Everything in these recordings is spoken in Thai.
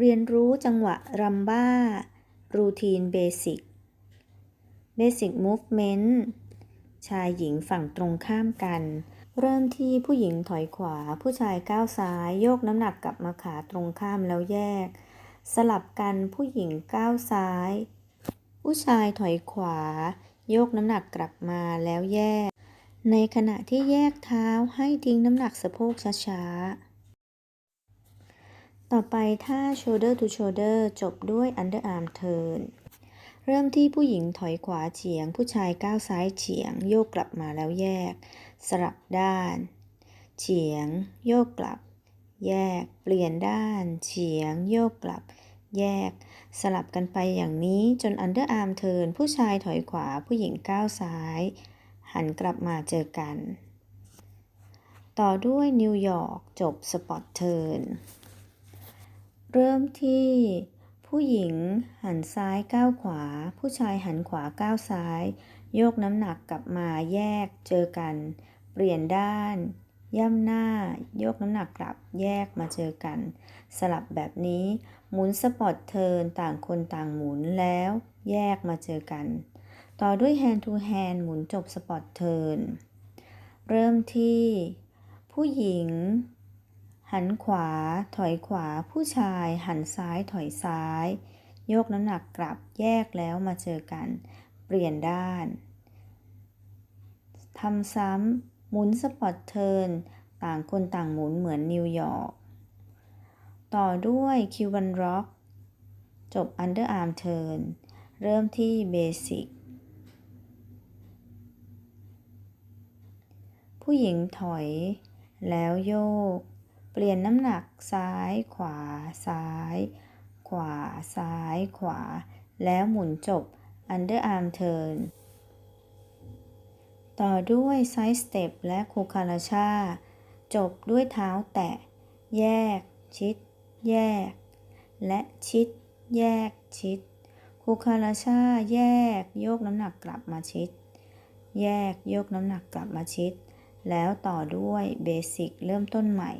เรียนรู้จังหวะรัมบ้า รูทีนเบสิกเบสิกมูฟเมนต์ชายหญิงฝั่งตรงข้ามกัน เริ่มที่ผู้หญิงถอยขวา ผู้ชายก้าวซ้าย โยกน้ำหนักกลับมาขาตรงข้ามแล้วแยก สลับกันผู้หญิงก้าวซ้าย ผู้ชายถอยขวา โยกน้ำหนักกลับมาแล้วแยก ในขณะที่แยกเท้าให้ทิ้งน้ำหนักสะโพกช้าๆ ต่อไปท่า shoulder to shoulder จบด้วย underarm turn เริ่มที่ผู้หญิงถอยขวาเฉียง ผู้ชายก้าวซ้ายเฉียง โยกกลับมาแล้วแยก สลับด้าน เฉียง โยกกลับ แยก เปลี่ยนด้าน เฉียง โยกกลับ แยก สลับกันไปอย่างนี้จน underarm turn ผู้ชายถอยขวาผู้หญิงก้าวซ้าย หันกลับมาเจอกัน ต่อด้วยนิวยอร์กจบสปอตเทิร์น เริ่มที่ผู้หญิงหันซ้ายก้าวขวา ผู้ชายหันขวาก้าวซ้าย โยกน้ำหนักกลับมาแยกเจอกัน เปลี่ยนด้าน ย่ำหน้า โยกน้ำหนักกลับแยกมาเจอกัน สลับแบบนี้ หมุนสปอตเทิร์นต่างคนต่างหมุนแล้ว แยกมาเจอกัน ต่อด้วย hand to hand หมุนจบสปอตเทิร์นเริ่มที่ ผู้หญิง หันขวา ถอยขวา ผู้ชาย หันซ้าย ถอยซ้าย โยกน้ำหนักกลับแยกแล้วมาเจอกัน เปลี่ยนด้านทำซ้ำหมุนสปอตเทิร์นต่างคนต่างหมุนเหมือนนิวยอร์กต่อด้วยคิวบันร็อกจบ underarm turn เริ่มที่เบสิกผู้หญิงถอยแล้วโยก เปลี่ยนน้ำหนักซ้ายขวาซ้าย ขวาซ้ายขวา แล้วหมุนจบ underarm turn ต่อด้วย side step และคูคาราชา จบด้วยเท้าแตะ แยก ชิด แยก และชิด แยก ชิด คูคาราชา แยกโยกน้ำหนักกลับมาชิด แยกโยกน้ำหนักกลับมาชิด แล้วต่อด้วยเบสิกเริ่มต้นใหม่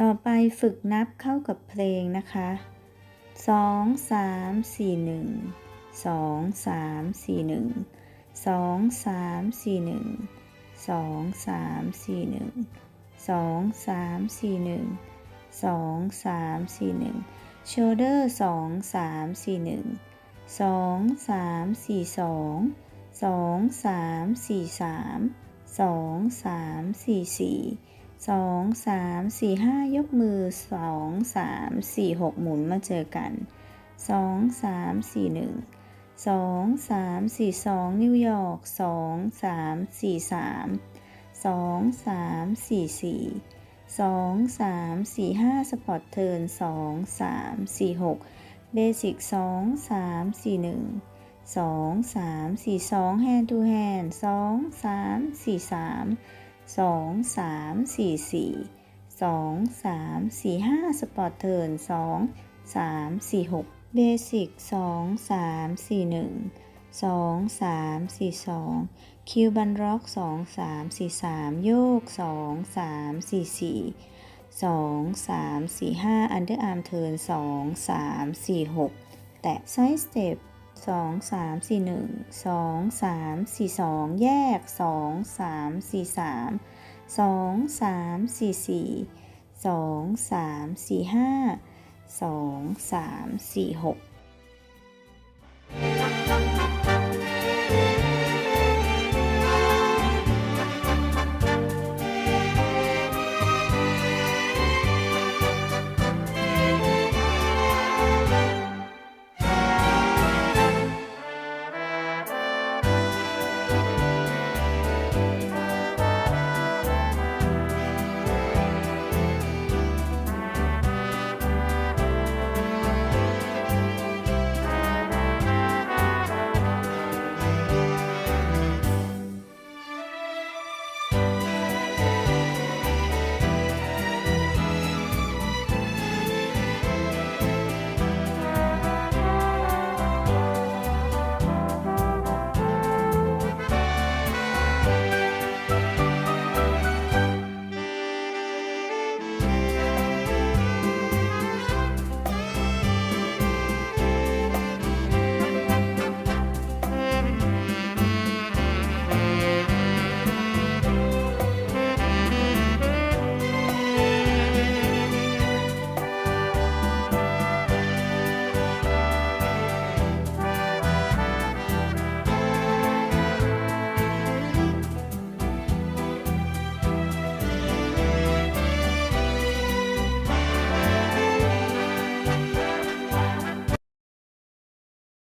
ต่อไปฝึกนับเข้ากับเพลงนะคะ 2 3 4 1 2 3 4 1 2 3 4 1 2 3 4 1 2 3 4 1 2 3 4 1 shoulder 2 3 4 1 2 3 4 2 2 3 4 3 2 3 4 4 2 3 4 5ยกมือ2 3 4 6หมุนมาเจอกัน2 3 4 1 2 3 4 2นิวยอร์ก2 3 4 3 2 3 4 4 2 3 4 5สปอร์ตเทิร์น2 3 4 6เบสิก2 3 4 1 2 3 4 2 hand to hand 2 3 4 3 2 3 4 4 2 3 4 5ส ปอร์ตเทิร์น2 3 4 6เบสิก2 3 4 1 2 3 4 2คิวบันร็อก2 3 4 3โยก2 3 4 4 2 3 4 5อันเดอร์อาร์มเทิร์น2 3 4 6แตะไซส์สเต็ป 2 3 4 1 2 3 4 2แยก2 3 4 3 2 3 4 4 2 3 4 5 2 3 4 6